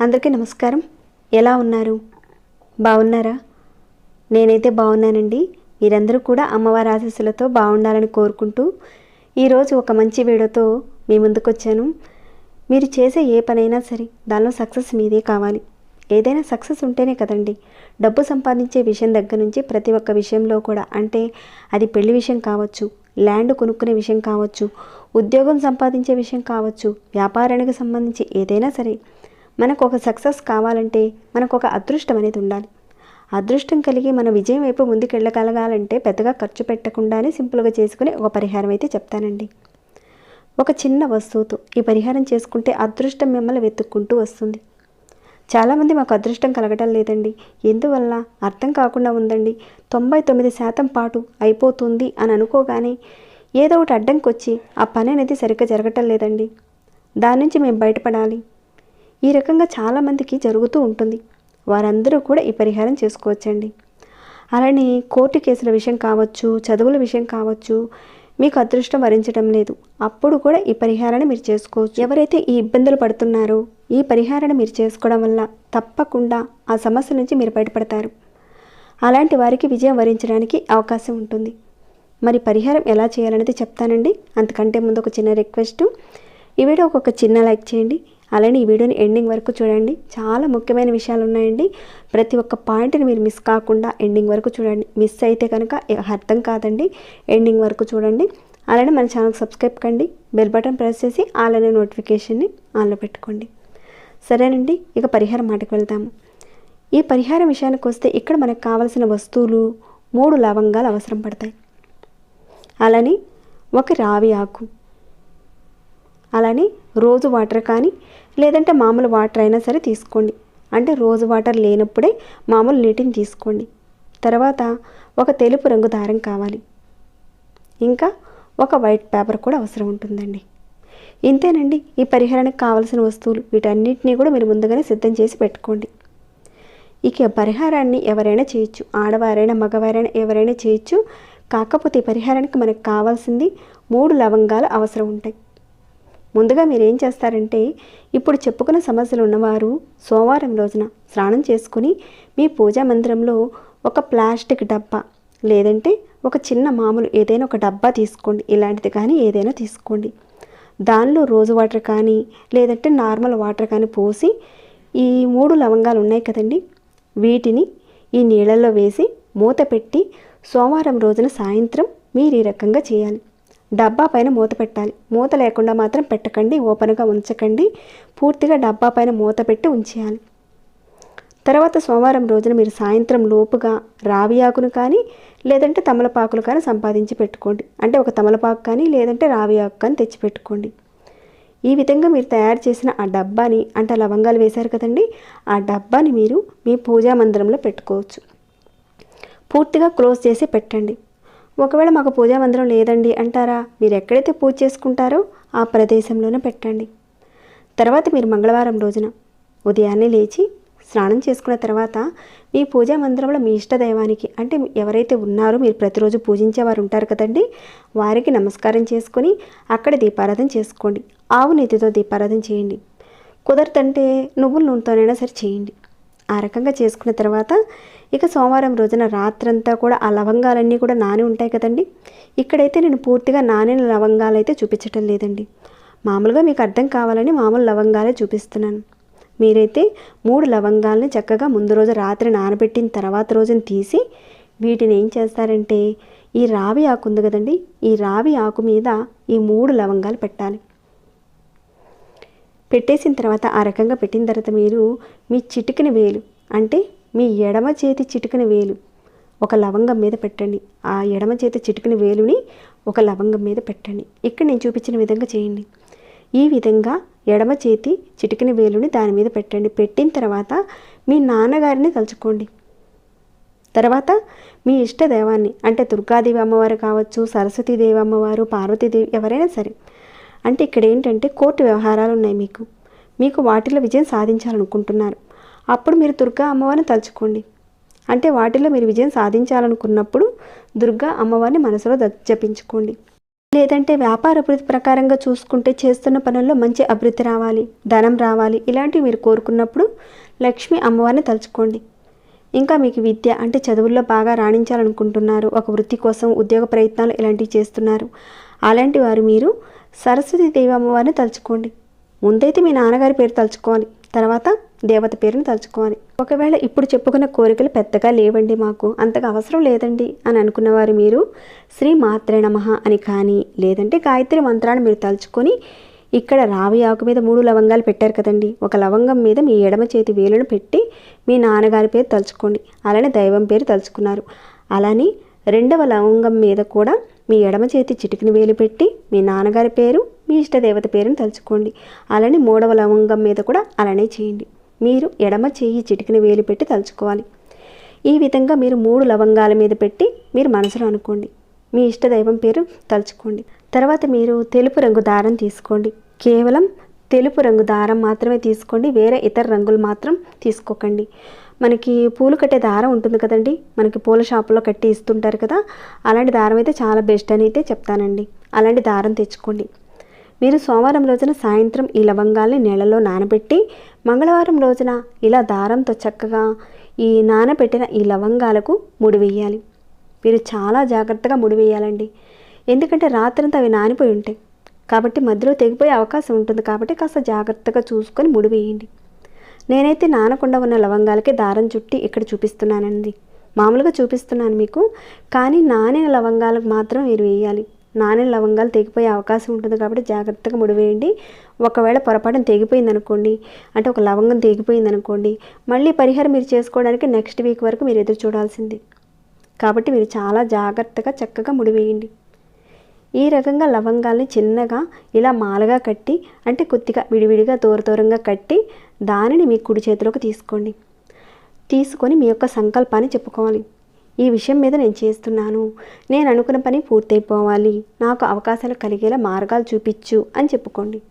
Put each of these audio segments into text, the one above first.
అందరికీ నమస్కారం. ఎలా ఉన్నారు? బాగున్నారా? నేనైతే బాగున్నానండి. మీరందరూ కూడా అమ్మవారి ఆశీస్సులతో బాగుండాలని కోరుకుంటూ ఈరోజు ఒక మంచి వీడియోతో మీ ముందుకు వచ్చాను మీరు చేసే ఏ పనైనా సరే దానిలో సక్సెస్ మీదే కావాలి. ఏదైనా సక్సెస్ ఉంటేనే కదండి. డబ్బు సంపాదించే విషయం దగ్గర నుంచి ప్రతి ఒక్క విషయంలో కూడా అంటే అది పెళ్ళి విషయం కావచ్చు ల్యాండ్ కొనుక్కునే విషయం కావచ్చు ఉద్యోగం సంపాదించే విషయం కావచ్చు వ్యాపారానికి సంబంధించి ఏదైనా సరే మనకు ఒక సక్సెస్ కావాలంటే మనకు ఒక అదృష్టం అనేది ఉండాలి. అదృష్టం కలిగి మన విజయం వైపు ముందుకెళ్ళగలగాలంటే పెద్దగా ఖర్చు పెట్టకుండానే సింపుల్గా చేసుకునే ఒక పరిహారం అయితే చెప్తానండి. ఒక చిన్న వస్తువుతో ఈ పరిహారం చేసుకుంటే అదృష్టం మిమ్మల్ని వెతుక్కుంటూ వస్తుంది. చాలామంది మాకు అదృష్టం కలగటం లేదండి. ఎందువల్ల? అర్థం కాకుండా ఉందండి. తొంభై తొమ్మిది శాతం పాటు అయిపోతుంది అని అనుకోగానే ఏదో ఒకటి అడ్డంకొచ్చి ఆ పని అనేది సరిగ్గా జరగటం లేదండి. దాని నుంచి మేము బయటపడాలి. ఈ రకంగా చాలామందికి జరుగుతూ ఉంటుంది. వారందరూ కూడా ఈ పరిహారం చేసుకోవచ్చండి. అలానే కోర్టు కేసుల విషయం కావచ్చు చదువుల విషయం కావచ్చు మీకు అదృష్టం వరించడం లేదు. అప్పుడు కూడా ఈ పరిహారాన్ని మీరు చేసుకోవచ్చు. ఎవరైతే ఈ ఇబ్బందులు పడుతున్నారో ఈ పరిహారాన్ని మీరు చేసుకోవడం వల్ల తప్పకుండా ఆ సమస్య నుంచి మీరు బయటపడతారు. అలాంటి వారికి విజయం వరించడానికి అవకాశం ఉంటుంది. మరి పరిహారం ఎలా చేయాలనేది చెప్తానండి. అంతకంటే ముందు ఒక చిన్న రిక్వెస్ట్. ఈ వీడియోకి ఒక చిన్న లైక్ చేయండి. అలానే ఈ వీడియోని ఎండింగ్ వరకు చూడండి. చాలా ముఖ్యమైన విషయాలు ఉన్నాయండి ప్రతి ఒక్క పాయింట్ని మీరు మిస్ కాకుండా ఎండింగ్ వరకు చూడండి. మిస్ అయితే కనుక అర్థం కాదండి. ఎండింగ్ వరకు చూడండి. అలానే మన ఛానల్కి సబ్స్క్రైబ్ కండి. బెల్ బటన్ ప్రెస్ చేసి అలానే నోటిఫికేషన్ని ఆన్లో పెట్టుకోండి. సరేనండి. ఇక పరిహారం మాటకు వెళ్తాము. ఈ పరిహారం విషయానికి వస్తే ఇక్కడ మనకు కావలసిన వస్తువులు మూడు లవంగాలు అవసరం పడతాయి. అలానే ఒక రావి ఆకు అలానే రోజు వాటర్ కానీ లేదంటే మామూలు వాటర్ అయినా సరే తీసుకోండి. అంటే రోజు వాటర్ లేనప్పుడే మామూలు నీటిని తీసుకోండి. తర్వాత ఒక తెలుపు రంగు దారం కావాలి. ఇంకా ఒక వైట్ పేపర్ కూడా అవసరం ఉంటుందండి. ఇంతేనండి ఈ పరిహారానికి కావలసిన వస్తువులు. వీటన్నిటినీ కూడా మీరు ముందుగానే సిద్ధం చేసి పెట్టుకోండి. ఇక పరిహారాన్ని ఎవరైనా చేయొచ్చు. ఆడవారైనా మగవారైనా ఎవరైనా చేయొచ్చు. కాకపోతే ఈ పరిహారానికి మనకు కావాల్సింది మూడు లవంగాలు అవసరం ఉంటాయి. ముందుగా మీరు ఏం చేస్తారంటే ఇప్పుడు చెప్పుకున్న సమస్యలు ఉన్నవారు సోమవారం రోజున స్నానం చేసుకుని మీ పూజా మందిరంలో ఒక ప్లాస్టిక్ డబ్బా లేదంటే ఒక చిన్న మామూలు ఏదైనా ఒక డబ్బా తీసుకోండి ఇలాంటిది కానీ ఏదైనా తీసుకోండి. దానిలో రోజు వాటర్ కానీ లేదంటే నార్మల్ వాటర్ కానీ పోసి ఈ మూడు లవంగాలు ఉన్నాయి కదండి వీటిని ఈ నీళ్ళల్లో వేసి మూత పెట్టి సోమవారం రోజున సాయంత్రం మీరు ఈ రకంగా చేయాలి. డబ్బా పైన మూత పెట్టాలి. మూత లేకుండా మాత్రం పెట్టకండి. ఓపెన్గా ఉంచకండి. పూర్తిగా డబ్బా పైన మూత పెట్టి ఉంచేయాలి. తర్వాత సోమవారం రోజున మీరు సాయంత్రం లోపుగా రావి ఆకును కానీ లేదంటే తమలపాకులు కానీ సంపాదించి పెట్టుకోండి. అంటే ఒక తమలపాకు కానీ లేదంటే రావి ఆకు కానీ తెచ్చి పెట్టుకోండి ఈ విధంగా మీరు తయారు చేసిన ఆ డబ్బాని అంటే లవంగాలు వేశారు కదండి ఆ డబ్బాని మీరు మీ పూజా మందిరంలో పెట్టుకోవచ్చు. పూర్తిగా క్లోజ్ చేసి పెట్టండి. ఒకవేళ మాకు పూజా మందిరం లేదండి అంటారా? మీరు ఎక్కడైతే పూజ చేసుకుంటారో ఆ ప్రదేశంలోనే పెట్టండి. తర్వాత మీరు మంగళవారం రోజున ఉదయాన్నే లేచి స్నానం చేసుకున్న తర్వాత మీ పూజా మందిరంలో మీ ఇష్టదైవానికి అంటే ఎవరైతే ఉన్నారో మీరు ప్రతిరోజు పూజించే వారు ఉంటారు కదండి వారికి నమస్కారం చేసుకొని అక్కడ దీపారాధన చేసుకోండి. ఆవు నెత్తితో దీపారాధన చేయండి. కుదరదంటే నువ్వుల నూనెతోనైనా సరే చేయండి. ఆ రకంగా చేసుకున్న తర్వాత ఇక సోమవారం రోజున రాత్రంతా కూడా ఆ లవంగాలన్నీ కూడా నాని ఉంటాయి కదండి. ఇక్కడైతే నేను పూర్తిగా నానిన లవంగాలు అయితే చూపించటం లేదండి. మామూలుగా మీకు అర్థం కావాలని మామూలు లవంగాలే చూపిస్తున్నాను. మీరైతే మూడు లవంగాల్ని చక్కగా ముందు రోజు రాత్రి నానబెట్టిన తర్వాత రోజున తీసి వీటిని ఏం చేస్తారంటే ఈ రావి ఆకు ఉంది కదండి ఈ రావి ఆకు మీద ఈ మూడు లవంగాలు పెట్టాలి. పెట్టేసిన తర్వాత ఆ రకంగా పెట్టిన తర్వాత మీరు మీ చిటికిన వేలు అంటే మీ ఎడమ చేతి చిటికిన వేలు. ఒక లవంగం మీద పెట్టండి. ఆ ఎడమ చేతి చిటికిన వేలుని ఒక లవంగం మీద పెట్టండి. ఇక్కడ నేను చూపించిన విధంగా చేయండి. ఈ విధంగా ఎడమ చేతి చిటికిన వేలుని దాని మీద పెట్టండి. పెట్టిన తర్వాత మీ నాన్నగారిని తలుచుకోండి. తర్వాత మీ ఇష్ట దైవాన్ని అంటే దుర్గాదేవి అమ్మవారు కావచ్చు సరస్వతీదేవి అమ్మవారు పార్వతీదేవి ఎవరైనా సరే. అంటే ఇక్కడ ఏంటంటే కోర్టు వ్యవహారాలు ఉన్నాయి మీకు. మీకు వాటిలో విజయం సాధించాలనుకుంటున్నారు. అప్పుడు మీరు దుర్గా అమ్మవారిని తలుచుకోండి. అంటే వాటిలో మీరు విజయం సాధించాలనుకున్నప్పుడు దుర్గా అమ్మవారిని మనసులో జపించుకోండి. లేదంటే వ్యాపార అభివృద్ధి ప్రకారంగా చూసుకుంటే చేస్తున్న పనుల్లో మంచి అభివృద్ధి రావాలి ధనం రావాలి ఇలాంటివి మీరు కోరుకున్నప్పుడు లక్ష్మి అమ్మవారిని తలుచుకోండి. ఇంకా మీకు విద్య అంటే చదువుల్లో బాగా రాణించాలనుకుంటున్నారు ఒక వృత్తి కోసం ఉద్యోగ ప్రయత్నాలు ఇలాంటివి చేస్తున్నారు అలాంటి వారు మీరు సరస్వతి దేవి అమ్మవారిని తలుచుకోండి. ముందైతే మీ నాన్నగారి పేరు తలుచుకోవాలి తర్వాత దేవత పేరును తలుచుకోవాలి. ఒకవేళ ఇప్పుడు చెప్పుకున్న కోరికలు పెద్దగా లేవండి మాకు. అంతగా అవసరం లేదండి అని అనుకున్నవారు మీరు శ్రీ మాత్రే నమః అని కానీ లేదంటే గాయత్రి మంత్రాన్ని మీరు తలుచుకొని ఇక్కడ రావి ఆకు మీద మూడు లవంగాలు పెట్టారు కదండి. ఒక లవంగం మీద మీ ఎడమ చేతి వేలును పెట్టి మీ నాన్నగారి పేరు తలుచుకోండి. అలానే దైవం పేరు తలుచుకున్నారు. అలానే రెండవ లవంగం మీద కూడా మీ ఎడమ చేతి చిటికిని వేలు పెట్టి మీ నాన్నగారి పేరు మీ ఇష్టదేవత పేరును తలుచుకోండి. అలానే మూడవ లవంగం మీద కూడా అలానే చేయండి. మీరు ఎడమ చేయి చిటికిన వేలు పెట్టి తలుచుకోవాలి. ఈ విధంగా మీరు మూడు లవంగాల మీద పెట్టి మీరు మనసులో అనుకోండి. మీ ఇష్ట దైవం పేరు తలుచుకోండి. తర్వాత మీరు తెలుపు రంగు దారం తీసుకోండి. కేవలం తెలుపు రంగు దారం మాత్రమే తీసుకోండి. వేరే ఇతర రంగులు మాత్రం తీసుకోకండి. మనకి పూలు కట్టే దారం ఉంటుంది కదండి. మనకి పూల షాపులో కట్టి ఇస్తుంటారు కదా. అలాంటి దారం అయితే చాలా బెస్ట్ అని అయితే చెప్తానండి. అలాంటి దారం తెచ్చుకోండి. మీరు సోమవారం రోజున సాయంత్రం ఈ లవంగాల్ని నీళ్ళలో నానబెట్టి మంగళవారం రోజున ఇలా దారంతో చక్కగా ఈ నానబెట్టిన ఈ లవంగాలకు ముడివేయాలి మీరు చాలా జాగ్రత్తగా ముడి వేయాలండి. ఎందుకంటే రాత్రంతా అవి నానిపోయి ఉంటాయి. కాబట్టి మధ్యలో తెగిపోయే అవకాశం ఉంటుంది. కాబట్టి కాస్త జాగ్రత్తగా చూసుకొని ముడి వేయండి. నేనైతే నానకుండా ఉన్న లవంగాలకి దారం చుట్టి ఇక్కడ చూపిస్తున్నానండి. మామూలుగా చూపిస్తున్నాను మీకు. కానీ నానిన లవంగాలకు మాత్రం మీరు వేయాలి. నానిన లవంగాలు తెగిపోయే అవకాశం ఉంటుంది కాబట్టి జాగ్రత్తగా ముడివేయండి. ఒకవేళ పొరపాటున తెగిపోయింది అనుకోండి అంటే ఒక లవంగం తెగిపోయింది అనుకోండి మళ్ళీ పరిహారం మీరు చేసుకోవడానికి నెక్స్ట్ వీక్ వరకు మీరు ఎదురు చూడాల్సింది. కాబట్టి మీరు చాలా జాగ్రత్తగా చక్కగా ముడివేయండి. ఈ రకంగా లవంగాల్ని చిన్నగా ఇలా మాలగా కట్టి అంటే కొద్దిగా విడివిడిగా దూర దూరంగా కట్టి దానిని మీ కుడి చేతిలోకి తీసుకోండి. తీసుకొని మీ యొక్క సంకల్పాన్ని చెప్పుకోవాలి. ఈ విషయం మీద నేను చేస్తున్నాను. నేను అనుకున్న పని పూర్తయిపోవాలి. నాకు అవకాశాలు కలిగేలా మార్గాలు చూపించు అని చెప్పుకోండి.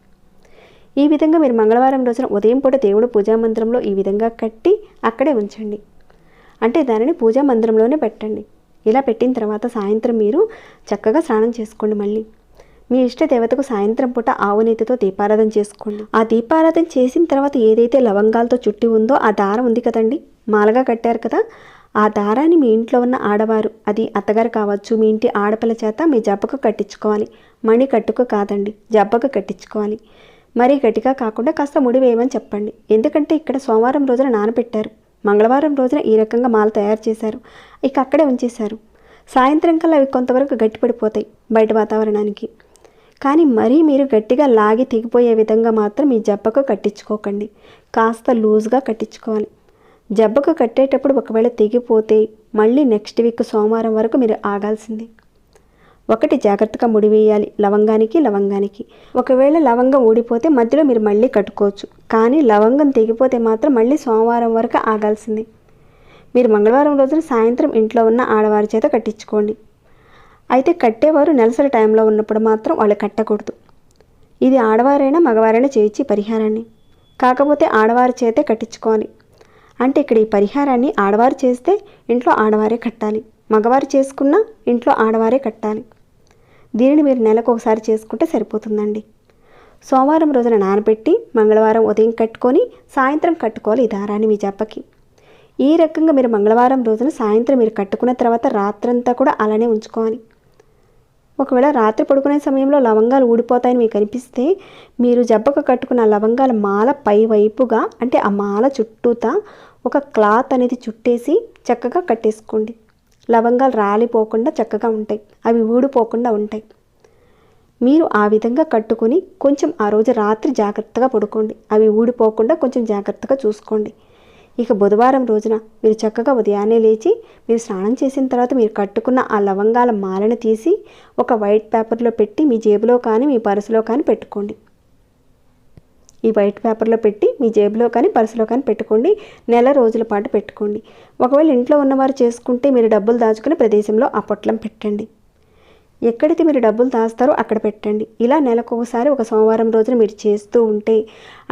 ఈ విధంగా మీరు మంగళవారం రోజున ఉదయం పూట దేవుడు పూజా మందిరంలో ఈ విధంగా కట్టి అక్కడే ఉంచండి. అంటే దానిని పూజా మందిరంలోనే పెట్టండి. ఇలా పెట్టిన తర్వాత సాయంత్రం మీరు చక్కగా స్నానం చేసుకోండి మళ్ళీ. మీ ఇష్ట దేవతకు సాయంత్రం పూట ఆవు నెయ్యితో దీపారాధన చేసుకోండి. ఆ దీపారాధన చేసిన తర్వాత ఏదైతే లవంగాలతో చుట్టి ఉందో ఆ దారం ఉంది కదండి? మాలగా కట్టారు కదా? ఆ దారాన్ని మీ ఇంట్లో ఉన్న ఆడవారు. అది అత్తగారు కావచ్చు మీ ఇంటి ఆడపిల్ల చేత మీ జబ్బకు కట్టించుకోవాలి. మణి కట్టుకు కాదండి జబ్బకు కట్టించుకోవాలి. మరీ గట్టిగా కాకుండా కాస్త ముడి వేయమని చెప్పండి. ఎందుకంటే ఇక్కడ సోమవారం రోజున నానబెట్టారు. మంగళవారం రోజున ఈ రకంగా మాల తయారు చేశారు. ఇక అక్కడే ఉంచేశారు. సాయంత్రం కల్లా అవి కొంతవరకు గట్టిపడిపోతాయి బయట వాతావరణానికి. కానీ మరీ మీరు గట్టిగా లాగి తెగిపోయే విధంగా మాత్రం మీ జబ్బకు కట్టించుకోకండి. కాస్త లూజ్గా కట్టించుకోవాలి. జబ్బకు కట్టేటప్పుడు ఒకవేళ తెగిపోతే మళ్ళీ నెక్స్ట్ వీక్ సోమవారం వరకు మీరు ఆగాల్సిందే. ఒకటి జాగ్రత్తగా ముడివేయాలి లవంగానికి లవంగానికి. ఒకవేళ లవంగం ఊడిపోతే మధ్యలో మీరు మళ్ళీ కట్టుకోవచ్చు. కానీ లవంగం తెగిపోతే మాత్రం మళ్ళీ సోమవారం వరకు ఆగాల్సింది. మీరు మంగళవారం రోజున సాయంత్రం ఇంట్లో ఉన్న ఆడవారి చేత కట్టించుకోండి. అయితే కట్టేవారు నెలసరి టైంలో ఉన్నప్పుడు మాత్రం వాళ్ళు కట్టకూడదు. ఇది ఆడవారైనా మగవారైనా చేయించి పరిహారాన్ని. కాకపోతే ఆడవారి చేతే కట్టించుకోవాలి. అంటే ఇక్కడ ఈ పరిహారాన్ని ఆడవారు చేస్తే ఇంట్లో ఆడవారే కట్టాలి. మగవారు చేసుకున్నా ఇంట్లో ఆడవారే కట్టాలి. దీనిని మీరు నెలకు ఒకసారి చేసుకుంటే సరిపోతుందండి. సోమవారం రోజున నానబెట్టి మంగళవారం ఉదయం కట్టుకొని సాయంత్రం కట్టుకోవాలి ఈ దారాన్ని మీ జప్పకి ఈ రకంగా మీరు మంగళవారం రోజున సాయంత్రం మీరు కట్టుకున్న తర్వాత రాత్రంతా కూడా అలానే ఉంచుకోవాలి. ఒకవేళ రాత్రి పడుకునే సమయంలో లవంగాలు ఊడిపోతాయని మీకు అనిపిస్తే మీరు జబ్బకు కట్టుకున్న లవంగాల మాల పై వైపుగా అంటే ఆ మాల చుట్టూతా ఒక క్లాత్ అనేది చుట్టేసి చక్కగా కట్టేసుకోండి. లవంగాలు రాలిపోకుండా చక్కగా ఉంటాయి. అవి ఊడిపోకుండా ఉంటాయి. మీరు ఆ విధంగా కట్టుకొని కొంచెం ఆ రోజు రాత్రి జాగ్రత్తగా పడుకోండి. అవి ఊడిపోకుండా కొంచెం జాగ్రత్తగా చూసుకోండి. ఇక బుధవారం రోజున మీరు చక్కగా ఉదయాన్నే లేచి మీరు స్నానం చేసిన తర్వాత మీరు కట్టుకున్న ఆ లవంగాల మాలను తీసి ఒక వైట్ పేపర్లో పెట్టి మీ జేబులో కానీ మీ పర్సులో కానీ పెట్టుకోండి. ఈ వైట్ పేపర్లో పెట్టి మీ జేబులో కానీ పర్సులో కానీ పెట్టుకోండి. నెల రోజుల పాటు పెట్టుకోండి. ఒకవేళ ఇంట్లో ఉన్నవారు చేసుకుంటే మీరు డబ్బులు దాచుకునే ప్రదేశంలో ఆ పొట్లం పెట్టండి. ఎక్కడైతే మీరు డబ్బులు దాస్తారో అక్కడ పెట్టండి. ఇలా నెలకు ఒకసారి ఒక సోమవారం రోజున మీరు చేస్తూ ఉంటే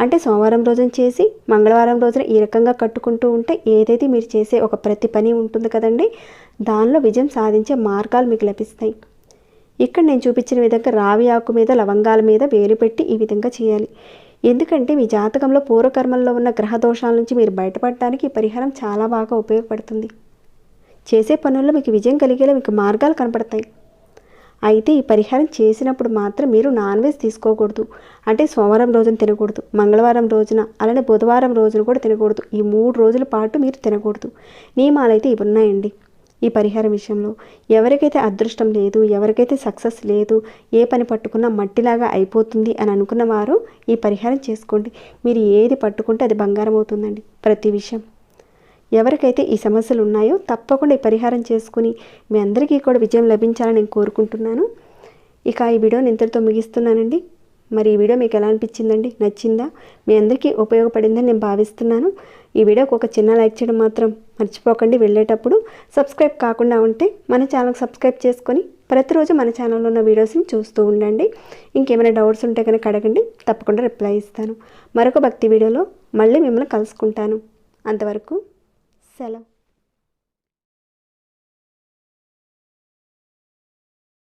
అంటే సోమవారం రోజున చేసి మంగళవారం రోజున ఈ రకంగా కట్టుకుంటూ ఉంటే ఏదైతే మీరు చేసే ఒక ప్రతి పని ఉంటుంది కదండి దానిలో విజయం సాధించే మార్గాలు మీకు లభిస్తాయి. ఇక్కడ నేను చూపించిన విధంగా రావి ఆకు మీద లవంగాల మీద వేలు పెట్టి ఈ విధంగా చేయాలి. ఎందుకంటే మీ జాతకంలో పూర్వకర్మల్లో ఉన్న గ్రహ దోషాల నుంచి మీరు బయటపడడానికి ఈ పరిహారం చాలా బాగా ఉపయోగపడుతుంది. చేసే పనుల్లో మీకు విజయం కలిగేలా మీకు మార్గాలు కనపడతాయి. అయితే ఈ పరిహారం చేసినప్పుడు మాత్రం మీరు నాన్ వెజ్ తీసుకోకూడదు. అంటే సోమవారం రోజున తినకూడదు మంగళవారం రోజున అలానే బుధవారం రోజున కూడా తినకూడదు. ఈ మూడు రోజుల పాటు మీరు తినకూడదు. నియమాలు అయితే ఇవి ఉన్నాయండి. ఈ పరిహారం విషయంలో. ఎవరికైతే అదృష్టం లేదు ఎవరికైతే సక్సెస్ లేదు ఏ పని పట్టుకున్నా మట్టిలాగా అయిపోతుంది అని అనుకున్న వారు ఈ పరిహారం చేసుకోండి. మీరు ఏది పట్టుకుంటే అది బంగారం అవుతుందండి ప్రతి విషయం. ఎవరికైతే ఈ సమస్యలు ఉన్నాయో తప్పకుండా ఈ పరిహారం చేసుకుని మీ అందరికీ కూడా విజయం లభించాలని నేను కోరుకుంటున్నాను. ఇక ఈ వీడియోని ఇంతటితో ముగిస్తున్నానండి. మరి ఈ వీడియో మీకు ఎలా అనిపించిందండి? నచ్చిందా? మీ అందరికీ ఉపయోగపడిందని నేను భావిస్తున్నాను. ఈ వీడియోకి ఒక చిన్న లైక్ చేయడం మాత్రం మర్చిపోకండి. వెళ్ళేటప్పుడు సబ్స్క్రైబ్ కాకుండా ఉంటే మన ఛానల్ సబ్స్క్రైబ్ చేసుకొని ప్రతిరోజు మన ఛానల్లో ఉన్న వీడియోస్ని చూస్తూ ఉండండి. ఇంకేమైనా డౌట్స్ ఉంటే కనుక అడగండి. తప్పకుండా రిప్లై ఇస్తాను. మరొక భక్తి వీడియోలో మళ్ళీ మిమ్మల్ని కలుసుకుంటాను. అంతవరకు సెలవు.